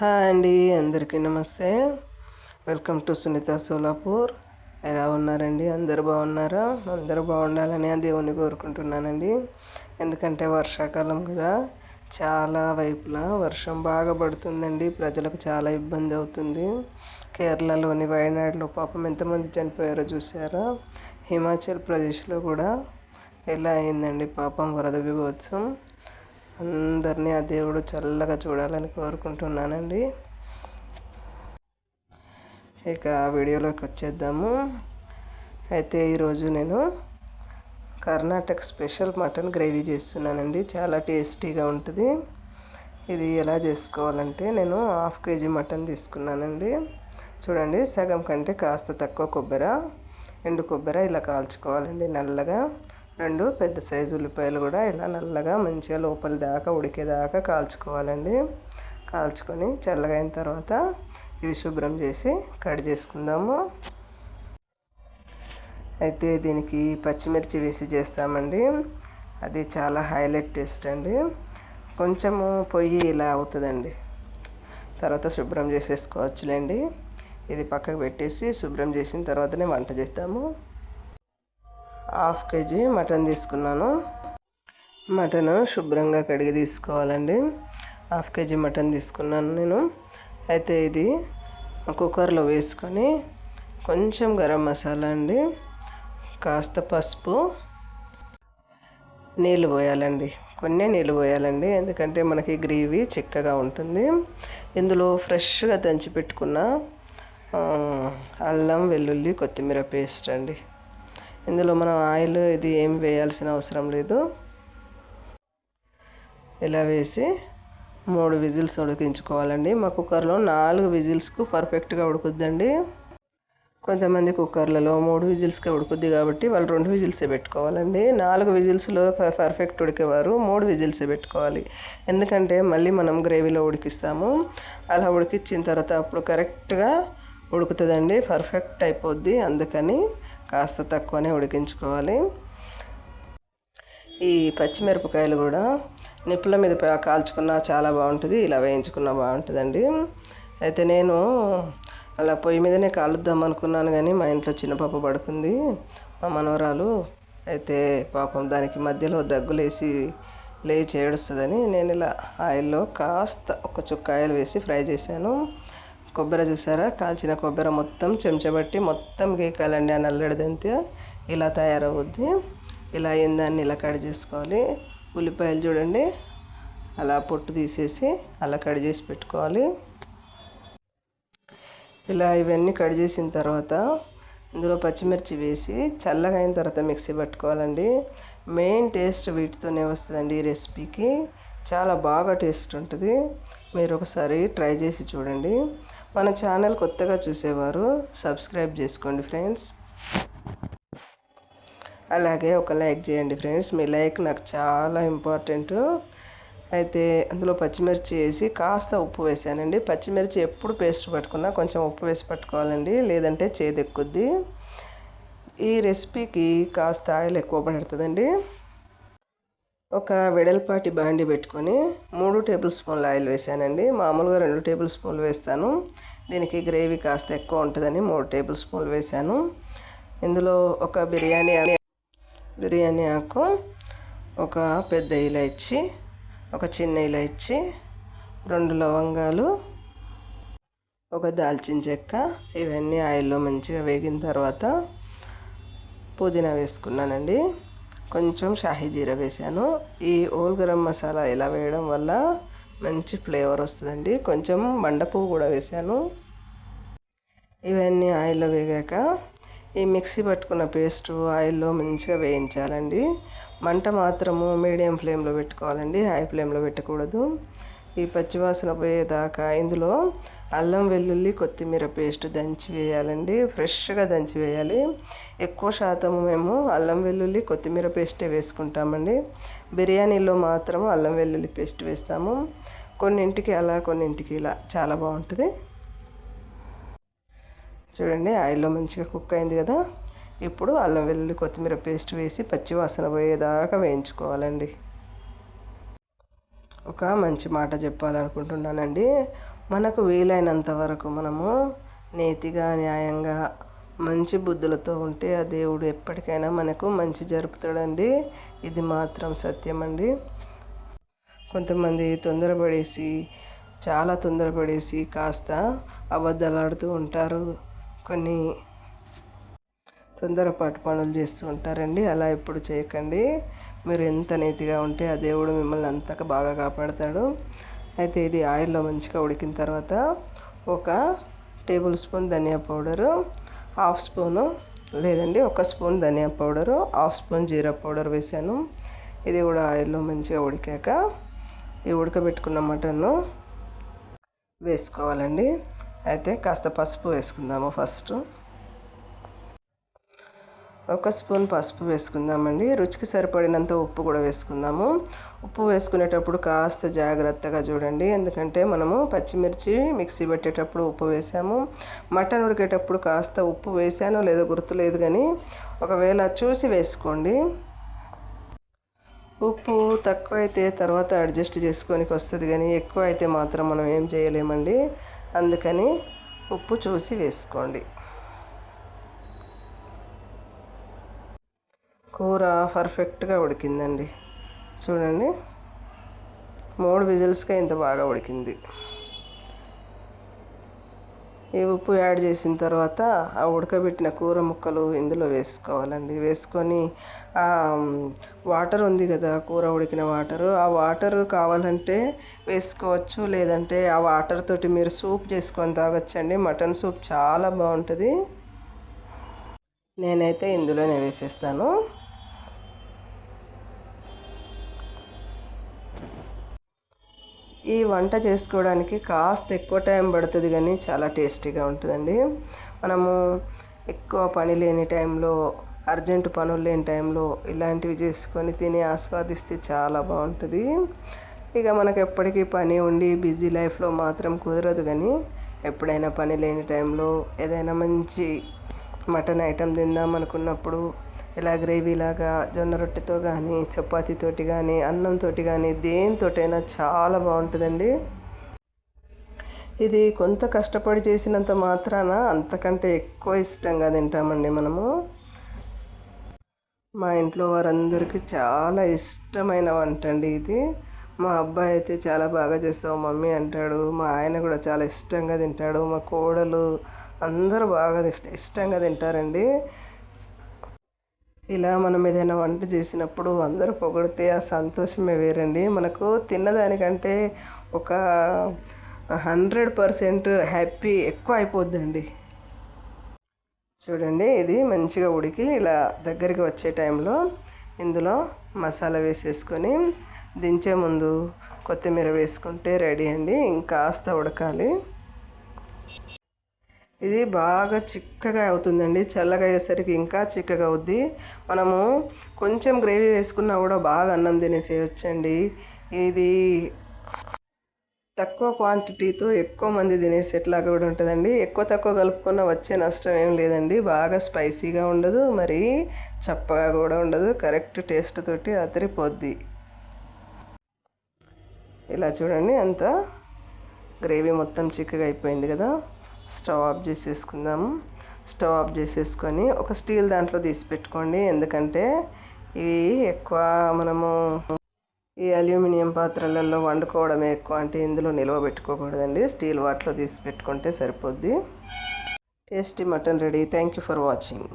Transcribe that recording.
Hi అండి అందరికీ నమస్తే. Welcome to Sunitha Solapur. ఎలా ఉన్నారండి? అందరు బాగున్నారా? అందరూ బాగుండాలని ఆ దేవుని కోరుకుంటున్నానండి. ఎందుకంటే వర్షాకాలం కదా చాలా వైపులా వర్షం బాగా పడుతుందండి. ప్రజలకు చాలా ఇబ్బంది అవుతుంది. కేరళలోని వయనాడులో పాపం ఎంతమంది చనిపోయారో చూసారా హిమాచల్ ప్రదేశ్లో కూడా ఎలా అయిందండి పాపం వరద విభోత్సవం అందరినీ ఆ దేవుడు చల్లగా చూడాలని కోరుకుంటున్నానండి. ఇక వీడియోలోకి వచ్చేద్దాము. అయితే ఈరోజు నేను కర్ణాటక స్పెషల్ మటన్ గ్రేవీ చేస్తున్నానండి. చాలా టేస్టీగా ఉంటుంది. ఇది ఎలా చేసుకోవాలంటే నేను హాఫ్ కేజీ మటన్ తీసుకున్నానండి. చూడండి సగం కంటే కాస్త తక్కువ కొబ్బరి ఎండు కొబ్బరి ఇలా కాల్చుకోవాలండి నల్లగా. రెండు పెద్ద సైజు ఉల్లిపాయలు కూడా ఇలా నల్లగా మంచిగా లోపల దాకా ఉడికేదాకా కాల్చుకోవాలండి. కాల్చుకొని చల్లగా అయిన తర్వాత ఇవి శుభ్రం చేసి కట్ చేసుకుందాము. అయితే దీనికి పచ్చిమిర్చి వేసి చేస్తామండి. అది చాలా హైలైట్ టేస్ట్ అండి. కొంచెము పొయ్యి ఇలా అవుతుందండి. తర్వాత శుభ్రం చేసేసుకోవచ్చులేండి. ఇది పక్కకు పెట్టేసి శుభ్రం చేసిన తర్వాతనే వంట చేస్తాము. హాఫ్ కేజీ మటన్ తీసుకున్నాను. మటన్ శుభ్రంగా కడిగి తీసుకోవాలండి. హాఫ్ కేజీ మటన్ తీసుకున్నాను నేను. అయితే ఇది కుక్కర్లో వేసుకొని కొంచెం గరం మసాలా అండి కాస్త పసుపు నీళ్ళు పోయాలండి. కొన్ని నీళ్ళు పోయాలండి ఎందుకంటే మనకి గ్రేవీ చిక్కగా ఉంటుంది. ఇందులో ఫ్రెష్గా దంచి పెట్టుకున్న అల్లం వెల్లుల్లి కొత్తిమీర పేస్ట్ అండి. ఇందులో మనం ఆయిల్ ఇది ఏం వేయాల్సిన అవసరం లేదు. ఇలా వేసి మూడు విజిల్స్ ఉడికించుకోవాలండి. మా కుక్కర్లో నాలుగు విజిల్స్కు పర్ఫెక్ట్గా ఉడుకుద్దండి. కొంతమంది కుక్కర్లలో మూడు విజిల్స్కే ఉడుకుద్ది కాబట్టి వాళ్ళు రెండు విజిల్సే పెట్టుకోవాలండి. నాలుగు విజిల్స్లో పర్ఫెక్ట్ ఉడికేవారు మూడు విజిల్సే పెట్టుకోవాలి. ఎందుకంటే మళ్ళీ మనం గ్రేవీలో ఉడికిస్తాము. అలా ఉడికించిన తర్వాత అప్పుడు కరెక్ట్గా ఉడుకుతుందండి. పర్ఫెక్ట్ అయిపోద్ది అందుకని కాస్త తక్కువనే ఉడికించుకోవాలి. ఈ పచ్చిమిరపకాయలు కూడా నిప్పుల మీద కాల్చుకున్నా చాలా బాగుంటుంది ఇలా వేయించుకున్నా బాగుంటుందండి. అయితే నేను అలా పొయ్యి మీదనే కాలుద్దాం అనుకున్నాను కానీ మా ఇంట్లో చిన్న పాప పడుకుంది మా మనవరాలు. అయితే పాపం దానికి మధ్యలో దగ్గులేసి లేచి ఏడుస్తుందని నేను ఇలా ఆయిల్లో కాస్త ఒక చుక్క ఆయిల్ వేసి ఫ్రై చేశాను. కొబ్బరి చూసారా? కాల్చిన కొబ్బరి మొత్తం చెంచబట్టి మొత్తం గీకాలండి ఆ నల్లడిదంతే ఇలా తయారవుద్ది. ఇలా అయిందాన్ని ఇలా కట్ చేసుకోవాలి. ఉల్లిపాయలు చూడండి. అలా పొట్టు తీసేసి అలా కట్ చేసి పెట్టుకోవాలి. ఇలా ఇవన్నీ కట్ చేసిన తర్వాత ఇందులో పచ్చిమిర్చి వేసి చల్లగా అయిన తర్వాత మిక్సీ పట్టుకోవాలండి. మెయిన్ టేస్ట్ వీటితోనే వస్తుందండి ఈ రెసిపీకి. చాలా బాగా టేస్ట్ ఉంటుంది. మీరు ఒకసారి ట్రై చేసి చూడండి. మన ఛానల్ కొత్తగా చూసేవారు సబ్స్క్రైబ్ చేసుకోండి ఫ్రెండ్స్. అలాగే ఒక లైక్ చేయండి ఫ్రెండ్స్. మీ లైక్ నాకు చాలా ఇంపార్టెంట్. అయితే అందులో పచ్చిమిర్చి వేసి కాస్త ఉప్పు వేసానండి. పచ్చిమిర్చి ఎప్పుడు పేస్ట్ పట్టుకున్నా కొంచెం ఉప్పు వేసి పట్టుకోవాలండి లేదంటే చేదెక్కుద్ది. ఈ రెసిపీకి కాస్త ఆయిల్ ఎక్కువ పడుతుందండి. ఒక వెడల్పాటి బాండి పెట్టుకొని మూడు టేబుల్ స్పూన్ల ఆయిల్ వేసానండి. మామూలుగా రెండు టేబుల్ స్పూన్లు వేస్తాను. దీనికి గ్రేవీ కాస్త ఎక్కువ ఉంటుందని మూడు టేబుల్ స్పూన్లు వేసాను. ఇందులో ఒక బిర్యానీ బిర్యానీ ఆకు ఒక పెద్ద ఇలాచి ఒక చిన్న ఇలాచి రెండు లవంగాలు ఒక దాల్చిన చెక్క ఇవన్నీ ఆయిల్లో మంచిగా వేగిన తర్వాత పుదీనా వేసుకున్నానండి. కొంచెం షాహీ జీరా వేసాను. ఈ ఓల్ గరం మసాలా ఇలా వేయడం వల్ల మంచి ఫ్లేవర్ వస్తుందండి. కొంచెం మండపువ్వు కూడా వేసాను. ఇవన్నీ ఆయిల్లో వేగాక ఈ మిక్సీ పట్టుకున్న పేస్ట్ ఆయిల్లో మంచిగా వేయించాలండి. మంట మాత్రము మీడియం ఫ్లేమ్లో పెట్టుకోవాలండి. హై ఫ్లేమ్లో పెట్టకూడదు. ఈ పచ్చివాసన పోయేదాకా ఇందులో అల్లం వెల్లుల్లి కొత్తిమీర పేస్ట్ దంచి వేయాలండి. ఫ్రెష్గా దంచి వేయాలి. ఎక్కువ శాతం మేము అల్లం వెల్లుల్లి కొత్తిమీర పేస్టే వేసుకుంటామండి. బిర్యానీలో మాత్రం అల్లం వెల్లుల్లి పేస్ట్ వేస్తాము. కొన్నింటికి అలా కొన్నింటికి ఇలా. చాలా బాగుంటుంది. చూడండి ఆయిల్లో మంచిగా కుక్ అయింది కదా. ఇప్పుడు అల్లం వెల్లుల్లి కొత్తిమీర పేస్ట్ వేసి పచ్చివాసన పోయేదాకా వేయించుకోవాలండి. ఒక మంచి మాట చెప్పాలనుకుంటున్నానండి. మనకు వీలైనంత వరకు మనము నేతిగా న్యాయంగా మంచి బుద్ధులతో ఉంటే ఆ దేవుడు ఎప్పటికైనా మనకు మంచి జరుపుతాడండి. ఇది మాత్రం సత్యం అండి కొంతమంది తొందరపడేసి చాలా తొందరపడేసి కాస్త అబద్ధాలాడుతూ ఉంటారు. కొన్ని తొందరపాటు పనులు చేస్తూ ఉంటారండి. అలా ఎప్పుడు చేయకండి. మీరు ఎంత నీతిగా ఉంటే ఆ దేవుడు మిమ్మల్ని అంతగా బాగా కాపాడతాడు. అయితే ఇది ఆయిల్లో మంచిగా ఉడికిన తర్వాత ఒక టేబుల్ స్పూన్ ధనియా పౌడరు హాఫ్ స్పూను లేదండి ఒక స్పూన్ ధనియా పౌడరు హాఫ్ స్పూన్ జీరా పౌడర్ వేసాను. ఇది కూడా ఆయిల్లో మంచిగా ఉడికాక ఈ ఉడకబెట్టుకున్న మటన్ను వేసుకోవాలండి. అయితే కాస్త పసుపు వేసుకుందాము ఫస్ట్. ఒక స్పూన్ పసుపు వేసుకుందామండి. రుచికి సరిపడినంత ఉప్పు కూడా వేసుకుందాము. ఉప్పు వేసుకునేటప్పుడు కాస్త జాగ్రత్తగా చూడండి. ఎందుకంటే మనము పచ్చిమిర్చి మిక్సీ పెట్టేటప్పుడు ఉప్పు వేసాము. మటన్ ఉడికేటప్పుడు కాస్త ఉప్పు వేసానో లేదో గుర్తులేదు కానీ ఒకవేళ చూసి వేసుకోండి. ఉప్పు తక్కువ అయితే తర్వాత అడ్జస్ట్ చేసుకోనికి వస్తుంది కానీ ఎక్కువ అయితే మాత్రం మనం ఏం చేయలేమండి. అందుకని ఉప్పు చూసి వేసుకోండి. కూర పర్ఫెక్ట్గా ఉడికిందండి. చూడండి. మూడు విజిల్స్గా ఇంత బాగా ఉడికింది. ఈ ఉప్పు యాడ్ చేసిన తర్వాత ఆ ఉడకబెట్టిన కూర ముక్కలు ఇందులో వేసుకోవాలండి. వేసుకొని వాటర్ ఉంది కదా కూర ఉడికిన వాటరు. ఆ వాటర్ కావాలంటే వేసుకోవచ్చు. లేదంటే ఆ వాటర్ తోటి మీరు సూప్ చేసుకొని తాగొచ్చండి. మటన్ సూప్ చాలా బాగుంటుంది. నేనైతే ఇందులోనే వేసేస్తాను. ఈ వంట చేసుకోవడానికి కాస్త ఎక్కువ టైం పడుతుంది కానీ చాలా టేస్టీగా ఉంటుందండి. మనము ఎక్కువ పని లేని టైంలో అర్జెంటు పనులు లేని టైంలో ఇలాంటివి చేసుకొని తిని ఆస్వాదిస్తే చాలా బాగుంటుంది. ఇక మనకు ఎప్పటికీ పని ఉండి బిజీ లైఫ్లో మాత్రం కుదరదు కానీ ఎప్పుడైనా పని లేని టైంలో ఏదైనా మంచి మటన్ ఐటెం తిందాం అనుకున్నప్పుడు ఇలా గ్రేవీలాగా జొన్న రొట్టెతో కానీ చపాతీతోటి కానీ అన్నంతో కానీ దేనితోటైనా చాలా బాగుంటుందండి. ఇది కొంత కష్టపడి చేసినంత మాత్రాన అంతకంటే ఎక్కువ ఇష్టంగా తింటామండి మనము. మా ఇంట్లో వారందరికీ చాలా ఇష్టమైన వంట అండి ఇది. మా అబ్బాయి అయితే చాలా బాగా చేస్తావు మమ్మీ అంటాడు మా ఆయన కూడా చాలా ఇష్టంగా తింటాడు మా కోడలు అందరూ బాగా ఇష్టంగా తింటారండి. ఇలా మనం ఏదైనా వంట చేసినప్పుడు అందరూ పొగిడితే ఆ సంతోషమే వేరండి. మనకు తిన్నదానికంటే ఒక హండ్రెడ్ పర్సెంట్ హ్యాపీ ఎక్కువ అయిపోద్దండి. చూడండి ఇది మంచిగా ఉడికి ఇలా దగ్గరికి వచ్చే టైంలో ఇందులో మసాలా వేసేసుకొని దించే ముందు కొత్తిమీర వేసుకుంటే రెడీ అండి. ఇంకాస్త ఉడకాలి. ఇది బాగా చిక్కగా అవుతుందండి చల్లగా అయ్యేసరికి ఇంకా చిక్కగా అవుద్ది. మనము కొంచెం గ్రేవీ వేసుకున్నా కూడా బాగా అన్నం తినేసేయచ్చండి. ఇది తక్కువ క్వాంటిటీతో ఎక్కువ మంది తినేసేట్లాగా కూడా ఉంటుందండి. ఎక్కువ తక్కువ కలుపుకున్న వచ్చే నష్టం ఏం లేదండి. బాగా స్పైసీగా ఉండదు మరి చప్పగా కూడా ఉండదు. కరెక్ట్ టేస్ట్ తోటి అదిరిపోద్ది. ఇలా చూడండి అంతా గ్రేవీ మొత్తం చిక్కగా అయిపోయింది కదా. స్టవ్ ఆఫ్ చేసేసుకుందాము స్టవ్ ఆఫ్ చేసేసుకొని ఒక స్టీల్ దాంట్లో తీసి పెట్టుకోండి. ఎందుకంటే ఇవి ఎక్కువ మనము ఈ అల్యూమినియం పాత్రలలో వండుకోవడమే ఎక్కువ. అంటే ఇందులో నిల్వ పెట్టుకోకూడదండి. స్టీల్ వాటిలో తీసి పెట్టుకుంటే సరిపోద్ది. Tasty mutton ready. Thank you for watching